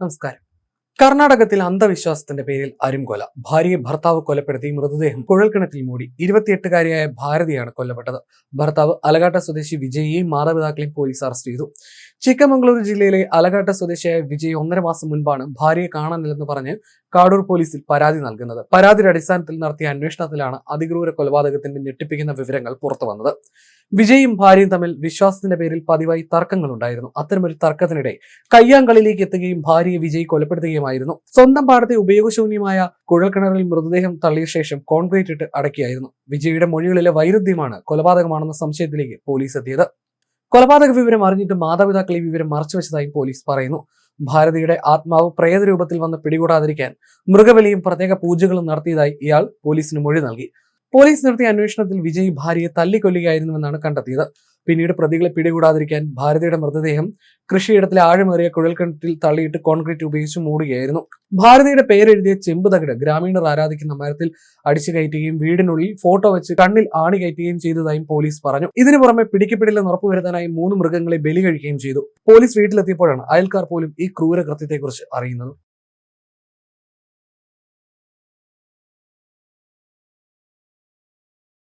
നമസ്കാരം. കർണാടകത്തിൽ അന്ധവിശ്വാസത്തിന്റെ പേരിൽ അരുംകൊല. ഭാര്യയെ ഭർത്താവ് കൊലപ്പെടുത്തി മൃതദേഹം കുഴൽക്കിണറ്റിൽ മൂടി. ഇരുപത്തിയെട്ടുകാരിയായ ഭാരതിയാണ് കൊല്ലപ്പെട്ടത്. ഭർത്താവ് അലകാട്ട സ്വദേശി വിജയിയെയും മാതാപിതാക്കളെയും പോലീസ് അറസ്റ്റ് ചെയ്തു. ചിക്കമംഗളൂരു ജില്ലയിലെ അലകാട്ട സ്വദേശിയായ വിജയ് ഒന്നര മാസം മുൻപാണ് ഭാര്യയെ കാണാനില്ലെന്ന് പറഞ്ഞ് കാടൂർ പോലീസിൽ പരാതി നൽകുന്നത്. പരാതിയുടെ അടിസ്ഥാനത്തിൽ നടത്തിയ അന്വേഷണത്തിലാണ് അതിക്രൂര കൊലപാതകത്തിന്റെ ഞെട്ടിപ്പിക്കുന്ന വിവരങ്ങൾ പുറത്തു വന്നത് വിജയും ഭാര്യയും തമ്മിൽ വിശ്വാസത്തിന്റെ പേരിൽ പതിവായി തർക്കങ്ങളുണ്ടായിരുന്നു. അത്തരമൊരു തർക്കത്തിനിടെ കയ്യാങ്കളിലേക്ക് എത്തുകയും ഭാര്യയെ വിജയ് കൊലപ്പെടുത്തുകയുമായിരുന്നു സ്വന്തം പാടത്തെ ഉപയോഗശൂന്യമായ കുഴൽക്കിണറിൽ മൃതദേഹം തള്ളിയ ശേഷം കോൺക്രീറ്റ് ഇട്ട് അടക്കിയായിരുന്നു. വിജയുടെ മൊഴികളിലെ വൈരുദ്ധ്യമാണ് കൊലപാതകമാണെന്ന സംശയത്തിലേക്ക് പോലീസ് എത്തിയത്. കൊലപാതക വിവരം അറിഞ്ഞിട്ട് മാതാപിതാക്കൾ ഈ വിവരം മറച്ചുവെച്ചതായും പോലീസ് പറയുന്നു. ഭാരതിയുടെ ആത്മാവ് പ്രേത രൂപത്തിൽ വന്ന് പിടികൂടാതിരിക്കാൻ മൃഗബലിയും പ്രത്യേക പൂജകളും നടത്തിയതായി ഇയാൾ പോലീസിന് മൊഴി നൽകി. പോലീസ് നടത്തിയ അന്വേഷണത്തിൽ വിജയ് ഭാര്യയെ തല്ലിക്കൊല്ലുകയായിരുന്നുവെന്നാണ് കണ്ടെത്തിയത്. പിന്നീട് പ്രതികളെ പിടികൂടാതിരിക്കാൻ ഭാരതിയുടെ മൃതദേഹം കൃഷിയിടത്തിലെ ആഴമേറിയ കുഴൽക്കിണറ്റിൽ തള്ളിയിട്ട് കോൺക്രീറ്റ് ഉപയോഗിച്ച് മൂടുകയായിരുന്നു. ഭാരതിയുടെ പേരെഴുതിയ ചെമ്പ് തകിട് ഗ്രാമീണർ ആരാധിക്കുന്ന മരത്തിൽ അടിച്ചു കയറ്റുകയും വീടിനുള്ളിൽ ഫോട്ടോ വെച്ച് കണ്ണിൽ ആണി കയറ്റുകയും ചെയ്തതായും പോലീസ് പറഞ്ഞു. ഇതിനു പുറമെ പിടിക്കപ്പെടില്ലെന്ന് ഉറപ്പുവരുത്താനായി മൂന്ന് മൃഗങ്ങളെ ബലി കഴിക്കുകയും ചെയ്തു. പോലീസ് വീട്ടിലെത്തിയപ്പോഴാണ് അയൽക്കാർ പോലും ഈ ക്രൂരകൃത്യത്തെക്കുറിച്ച് അറിയുന്നത്.